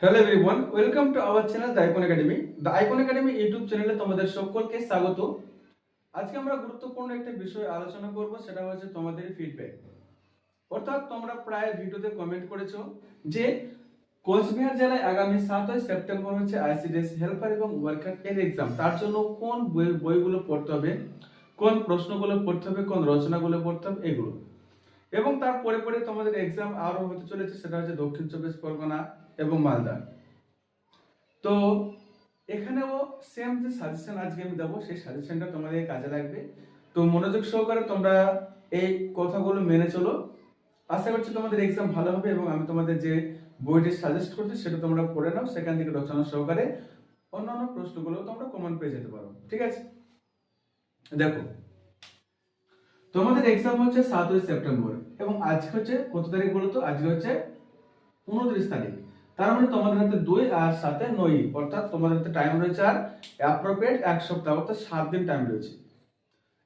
Hello everyone welcome to our channel the icon academy the icon academy YouTube চ্যানেলে তোমাদের সকলকে স্বাগত। আজকে আমরা গুরুত্বপূর্ণ একটা বিষয় আলোচনা করব, সেটা হচ্ছে তোমাদের ফিডব্যাক অর্থাৎ তোমরা প্রায় ভিডিওতে কমেন্ট করেছ যে কোচবিহার জেলায় আগামী সাতই সেপ্টেম্বর হচ্ছে আইসিডিএস হেল্পার এবং ওয়ার্কার এর এক্সাম তার জন্য কোন বই- বইগুলো পড়তে হবে, কোন প্রশ্নগুলো পড়তে হবে, কোন রচনাগুলো পড়তে হবে, এগুলো। এবং তারপরে পরে তোমাদের এক্সাম আরও হতে চলেছে, সেটা হচ্ছে দক্ষিণ চব্বিশ পরগনা এবং মালদা। তো এখানেও সেম যে সাজেশন আজকে আমি দেবো, সেই সাজেশনটা তোমাদের কাজে লাগবে। তো মনোযোগ সহকারে তোমরা এই কথাগুলো মেনে চলো। আশা করছি তোমাদের এক্সাম ভালো হবে এবং আমি তোমাদের যে বইটি সাজেস্ট করছি, সেটা তোমরা পড়ে নাও, সেখান থেকে রচনা সহকারে অন্যান্য প্রশ্নগুলো তোমরা কমন পেয়ে যেতে পারো। ঠিক আছে? দেখো, তোমাদের এক্সাম হচ্ছে সাতই সেপ্টেম্বর এবং আজকে হচ্ছে কত তারিখ বলো তো আজকে হচ্ছে উনত্রিশ তারিখ। তার মানে তোমাদের হাতে দুই আর সাথে নয়। অর্থাৎ তোমাদের হাতে টাইম রয়েছে আর অ্যাপ্রোপ্রিয়েট এক সপ্তাহ, অর্থাৎ সাত দিন টাইম রয়েছে।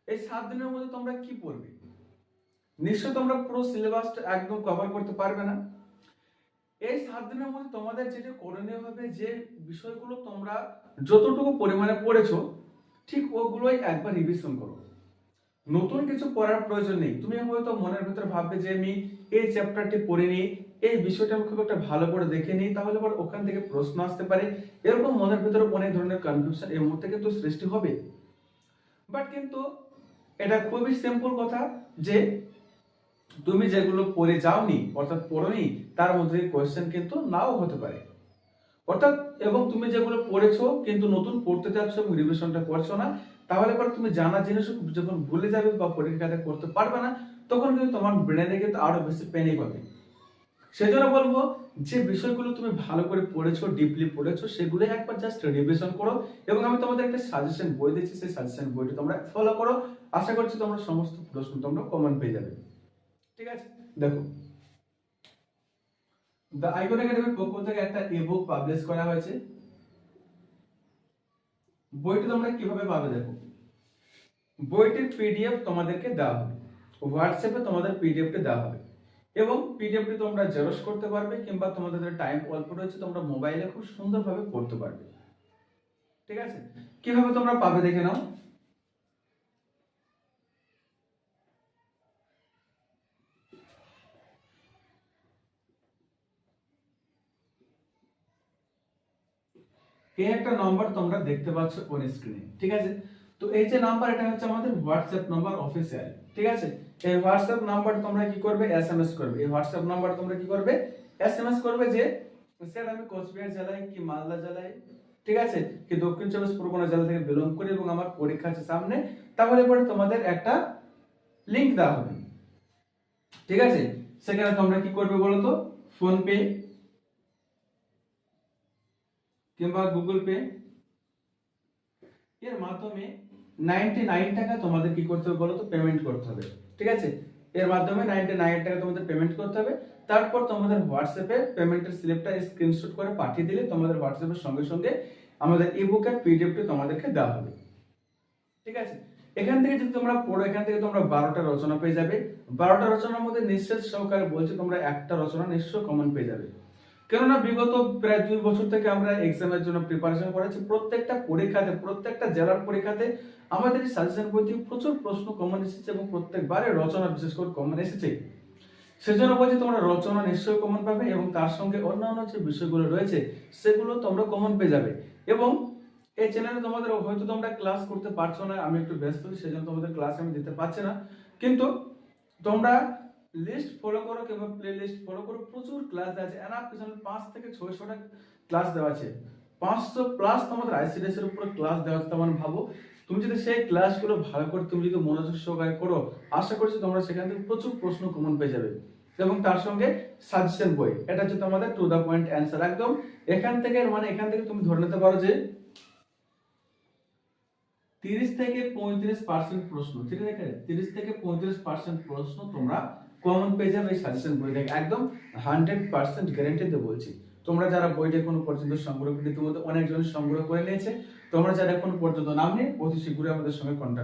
এই সাত দিনের মধ্যে তোমরা কি পড়বে? নিশ্চয় তোমরা পুরো সিলেবাসটা একদম কভার করতে পারবে না। এই সাত দিনের মধ্যে তোমাদের যেটা করণীয় হবে, যে বিষয়গুলো তোমরা যতটুকু পরিমাণে পড়েছো, ঠিক ওগুলোই একবার রিভিশন করো। নতুন কিছু পড়ার প্রয়োজন নেই। তুমি হয়তো মনের ভিতরে ভাববে যে আমি এই চ্যাপ্টারটি পড়িনি, এই বিষয়টা আমি খুব একটা ভালো করে দেখে নিই তাহলে পর ওখান থেকে প্রশ্ন আসতে পারে। এরকম মনের ভিতরে অনেক ধরনের কনফিউশন এর মধ্যে কিন্তু সৃষ্টি হবে। বাট কিন্তু এটা খুবই সিম্পল কথা যে তুমি যেগুলো পড়ে যাওনি, অর্থাৎ পড়োনি, তার মধ্যে কোয়েশ্চেন কিন্তু নাও হতে পারে। অর্থাৎ, এবং তুমি যেগুলো পড়েছো, কিন্তু নতুন পড়তে যাচ্ছ এবং রিভিশনটা করছ না, তাহলে পর তুমি জানা জিনিস যখন ভুলে যাবে বা পরীক্ষাতে করতে পারবে না, তখন কিন্তু তোমার ব্রেনে কিন্তু আরও বেশি পেনিক হবে। সেজন্য বলব, যে বিষয়গুলো তুমি ভালো করে পড়েছো ডিপলি পড়েছো সেগুলো একবার জাস্ট রিভিশন করো, এবং আমি তোমাদের একটা সাজেশন বই দিচ্ছি, সেই সাজেশন বইটা তোমরা ফলো করো। আশা করছি তোমরা সমস্ত প্রশ্ন তোমরা কমন পেয়ে যাবে। ঠিক আছে? দেখো দ্য আইকন একাডেমির পক্ষ থেকে একটা ইবুক পাবলিশ করা হয়েছে? বইটি তোমরা কীভাবে পাবে দেখো। বইটির পিডিএফ তোমাদেরকে দেওয়া হবে। হোয়াটসঅ্যাপে তোমাদের পিডিএফটি দেওয়া হবে। এবং পিডিএফটি তোমরা জেরক্স করতে পারবে কিংবা তোমাদের টাইম অল্প রয়েছে, তোমরা মোবাইলে খুব সুন্দরভাবে পড়তে পারবে। ঠিক আছে? কীভাবে তোমরা পাবে দেখে নাও। এই একটা নাম্বার তোমরা দেখতে পাচ্ছ কোন স্ক্রিনে ঠিক আছে? তো এই যে নাম্বার এটা হচ্ছে আমাদের হোয়াটসঅ্যাপ নাম্বার অফিসিয়াল ঠিক আছে? এই হোয়াটসঅ্যাপ নাম্বার তোমরা কি করবে? এসএমএস করবে। এই হোয়াটসঅ্যাপ নাম্বার তোমরা কি করবে? এসএমএস করবে যে স্যার আমি কোচবিহার জেলায় কি মালদা জেলায়, ঠিক আছে? কি দক্ষিণ চব্বিশ পরগনা জেলা থেকে বিলং করি এবং আমার পরীক্ষা আছে সামনে, তাহলে পরে তোমাদের একটা লিংক দেওয়া হবে। ঠিক আছে? সেখানে তোমরা কি করবে বলো তো ফোন পে কিংবা গুগল পে এর মাধ্যমে নাইনটি নাইন টাকা তোমাদের কি করতে হবে বলো তো পেমেন্ট করতে হবে। ঠিক আছে? এর মাধ্যমে নাইনটি নাইন টাকা তোমাদের পেমেন্ট করতে হবে। তারপর তোমাদের হোয়াটসঅ্যাপে পেমেন্টের স্লিপটা স্ক্রিনশট করে পাঠিয়ে দিলে তোমাদের হোয়াটসঅ্যাপের সঙ্গে সঙ্গে আমাদের ইবুকের পিডিএফটি তোমাদেরকে দেওয়া হবে। ঠিক আছে? এখান থেকে যদি তোমরা পড়ো, এখান থেকে তোমরা বারোটা রচনা পেয়ে যাবে। বারোটা রচনার মধ্যে নিশ্চয় সহকারে বলছি তোমরা একটা রচনা নিশ্চয় কমন পেয়ে যাবে। কেননা বিগত প্রায় দুই বছর থেকে আমরা এক্সামের জন্য প্রিপারেশন করেছি প্রত্যেকটা পরীক্ষাতে, প্রত্যেকটা জেলার পরীক্ষাতে আমাদের সাজেশন বই থেকে প্রচুর প্রশ্ন কমন এসেছে এবং প্রত্যেকবারে রচনা বিশেষ করে কমন এসেছে। সেজন্য বলছি তোমরা রচনা নিশ্চয়ই কমন পাবে এবং তার সঙ্গে অন্যান্য যে বিষয়গুলো রয়েছে, সেগুলো তোমরা কমন পেয়ে যাবে। এবং এই চ্যানেলে তোমাদের হয়তো তোমরা ক্লাস করতে পারছ না, আমি একটু ব্যস্ত, সেজন্য তোমাদের ক্লাস আমি দিতে পারছি না। কিন্তু তোমরা লিস্ট ফলো করো কিংবা প্লে লিস্ট ফলো করো, প্রচুর ক্লাস দেওয়া আছে। এনাফ পিছনে পাঁচ থেকে ছয়শোটা ক্লাস দেওয়া আছে। পাঁচশো প্লাস তোমাদের আইসিডিএস এর উপরে ক্লাস দেওয়া আছে তেমন ভাবো। তুমি যদি সেই ক্লাসগুলো ভালো করে তুমি যদি মনোযোগ সহকারে করো, আশা করছি তোমরা সেখান থেকে প্রচুর প্রশ্ন কমন পেয়ে যাবে। এবং তার সঙ্গে সাজেশন বই, এটা হচ্ছে তোমাদের টু দা পয়েন্ট অ্যান্সার একদম এখান থেকে মানে এখান থেকে তুমি ধরে নিতে পারো যে তিরিশ থেকে পঁয়ত্রিশ পার্সেন্ট প্রশ্ন, ঠিক আছে? তিরিশ থেকে পঁয়ত্রিশ পার্সেন্ট প্রশ্ন তোমরা কমন পেয়ে যাবে এই সাজেশন বই একদম হান্ড্রেড পার্সেন্ট গ্যারেন্টিতে বলছি। তোমরা যারা বইটা এখনও পর্যন্ত সংগ্রহ করে তোমাদের অনেকজন সংগ্রহ করে নিয়েছে। তোমরা যারা এখন পর্যন্ত নাম নেই অতি শীঘ্রই আমাদের সঙ্গে কন্ট্যাক্ট